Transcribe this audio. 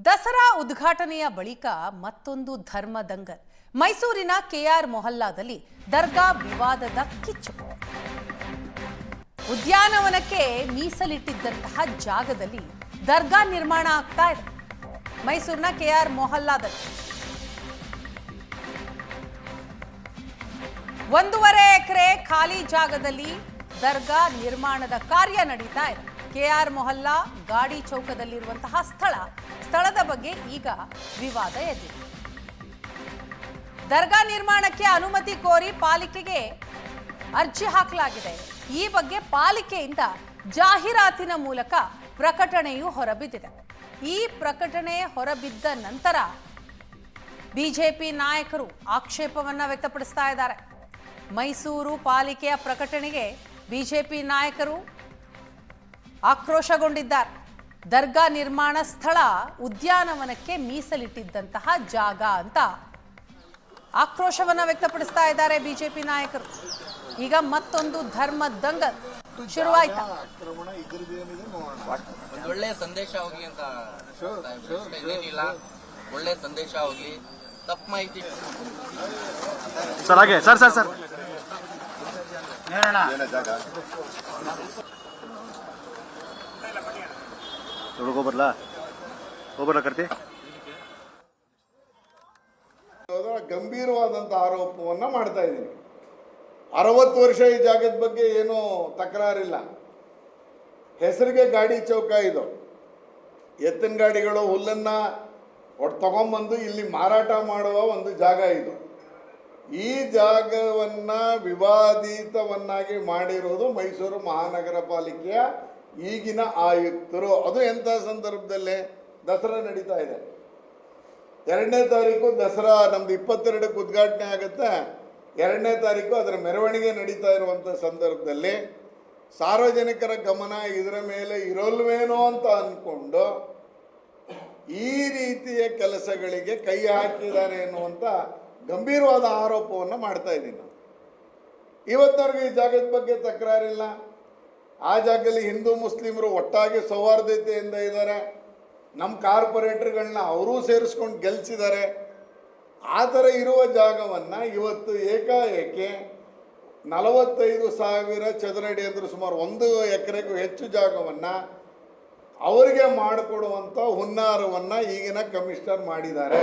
ದಸರಾ ಉದ್ಘಾಟನೆಯ ಬಳಿಕ ಮತ್ತೊಂದು ಧರ್ಮ ದಂಗಲ್ ಮೈಸೂರಿನ ಕೆಆರ್ ಮೊಹಲ್ಲಾದಲ್ಲಿ ದರ್ಗಾ ವಿವಾದದ ಕಿಚ್ಚು ಉದ್ಯಾನವನಕ್ಕೆ ಮೀಸಲಿಟ್ಟಿದ್ದಂತಹ ಜಾಗದಲ್ಲಿ ದರ್ಗಾ ನಿರ್ಮಾಣ ಆಗ್ತಾ ಇದೆ. ಮೈಸೂರಿನ ಕೆಆರ್ ಮೊಹಲ್ಲಾದಲ್ಲಿ. ಒಂದೂವರೆ ಎಕರೆ ಖಾಲಿ ಜಾಗದಲ್ಲಿ ದರ್ಗಾ ನಿರ್ಮಾಣದ ಕಾರ್ಯ ನಡೀತಾ ಇದೆ. ಕೆಆರ್ ಮೊಹಲ್ಲಾ ಗಾಡಿ ಚೌಕದಲ್ಲಿರುವಂತಹ ಸ್ಥಳ. ಸ್ಥಳದ ಬಗ್ಗೆ ಈಗ ವಿವಾದ ಎದ್ದಿದೆ ದರ್ಗಾ ನಿರ್ಮಾಣಕ್ಕೆ ಅನುಮತಿ ಕೋರಿ ಪಾಲಿಕೆಗೆ ಅರ್ಜಿ ಹಾಕಲಾಗಿದೆ. ಈ ಬಗ್ಗೆ ಪಾಲಿಕೆಯಿಂದ ಜಾಹೀರಾತಿನ ಮೂಲಕ ಪ್ರಕಟಣೆಯು ಹೊರಬಿದ್ದಿದೆ. ಈ ಪ್ರಕಟಣೆ ಹೊರಬಿದ್ದ ನಂತರ ಬಿಜೆಪಿ ನಾಯಕರು ಆಕ್ಷೇಪವನ್ನ ವ್ಯಕ್ತಪಡಿಸ್ತಾ ಇದ್ದಾರೆ. ಮೈಸೂರು ಪಾಲಿಕೆಯ ಪ್ರಕಟಣೆಗೆ ಬಿಜೆಪಿ ನಾಯಕರು ಆಕ್ರೋಶಗೊಂಡಿದ್ದಾರೆ. ದರ್ಗಾ ನಿರ್ಮಾಣ ಸ್ಥಳ ಉದ್ಯಾನವನಕ್ಕೆ ಮೀಸಲಿಟ್ಟಿದ್ದಂತಹ ಜಾಗ ಅಂತ ಆಕ್ರೋಶವನ್ನ ವ್ಯಕ್ತಪಡಿಸ್ತಾ ಇದ್ದಾರೆ ಬಿಜೆಪಿ ನಾಯಕರು. ಈಗ ಮತ್ತೊಂದು ಧರ್ಮ ದಂಗ ಶುರುವಾಯ್ತಾ? ಒಳ್ಳೆ ಸಂದೇಶ ಹೋಗಿ ಅಂತ ಇನ್ನೇನಿಲ್ಲ ಒಳ್ಳೆ ಸಂದೇಶ ಹೋಗಿ. ತಪ್ಪು ಮಾಹಿತಿ ಸರ್ ಹಾಗೆ. Sir sir sir. ಒಳಗೆ ಹೋಗ್ಬರ್ಲಾ ಕರ್ತಿ? ಗಂಭೀರವಾದಂಥ ಆರೋಪವನ್ನ ಮಾಡ್ತಾ ಇದ್ದೀನಿ. ಅರವತ್ತು ವರ್ಷ ಈ ಜಾಗದ ಬಗ್ಗೆ ಏನೂ ತಕರಾರಿಲ್ಲ. ಹೆಸರಿಗೆ ಗಾಡಿ ಚೌಕ ಇದು. ಎತ್ತಿನ ಗಾಡಿಗಳು, ಹುಲ್ಲನ್ನ ಒಟ್ಟು ತಗೊಂಬಂದು ಇಲ್ಲಿ ಮಾರಾಟ ಮಾಡುವ ಒಂದು ಜಾಗ ಇದು. ಈ ಜಾಗವನ್ನ ವಿವಾದಿತವನ್ನಾಗಿ ಮಾಡಿರೋದು ಮೈಸೂರು ಮಹಾನಗರ ಪಾಲಿಕೆಯ ಈಗಿನ ಆಯುಕ್ತರು, ಅದು ಎಂಥ ಸಂದರ್ಭದಲ್ಲಿ ದಸರಾ ನಡೀತಾ ಇದೆ? ಎರಡನೇ ತಾರೀಕು ದಸರಾ, ನಮ್ದು ಇಪ್ಪತ್ತೆರಡಕ್ಕೆ ಉದ್ಘಾಟನೆ ಆಗುತ್ತೆ. ಎರಡನೇ ತಾರೀಕು ಅದರ ಮೆರವಣಿಗೆ ನಡೀತಾ ಇರುವಂಥ ಸಂದರ್ಭದಲ್ಲಿ ಸಾರ್ವಜನಿಕರ ಗಮನ ಇದರ ಮೇಲೆ ಇರೋಲ್ವೇನೋ ಅಂತ ಅಂದ್ಕೊಂಡು ಈ ರೀತಿಯ ಕೆಲಸಗಳಿಗೆ ಕೈ ಹಾಕಿದ್ದಾರೆ ಎನ್ನುವಂಥ ಗಂಭೀರವಾದ ಆರೋಪವನ್ನು ಮಾಡ್ತಾ ಇದ್ದೀನಿ. ಇವತ್ತವರೆಗೂ ಈ ಜಾಗದ ಬಗ್ಗೆ ತಕರಾರಿಲ್ಲ. ಆ ಜಾಗದಲ್ಲಿ ಹಿಂದೂ ಮುಸ್ಲಿಮರು ಒಟ್ಟಾಗಿ ಸೌಹಾರ್ದತೆಯಿಂದ ಇದ್ದಾರೆ. ನಮ್ಮ ಕಾರ್ಪೊರೇಟರ್ಗಳನ್ನ ಅವರೂ ಸೇರಿಸ್ಕೊಂಡು ಗೆಲ್ಸಿದ್ದಾರೆ. ಆ ಥರ ಇರುವ ಜಾಗವನ್ನು ಇವತ್ತು ಏಕಾಏಕಿ ನಲವತ್ತೈದು ಸಾವಿರ ಚದರಡಿ ಅಂದರೆ ಸುಮಾರು ಒಂದು ಎಕರೆಗೂ ಹೆಚ್ಚು ಜಾಗವನ್ನು ಅವರಿಗೆ ಮಾಡಿಕೊಡುವಂಥ ಹುನ್ನಾರವನ್ನು ಈಗಿನ ಕಮಿಷನರ್ ಮಾಡಿದ್ದಾರೆ.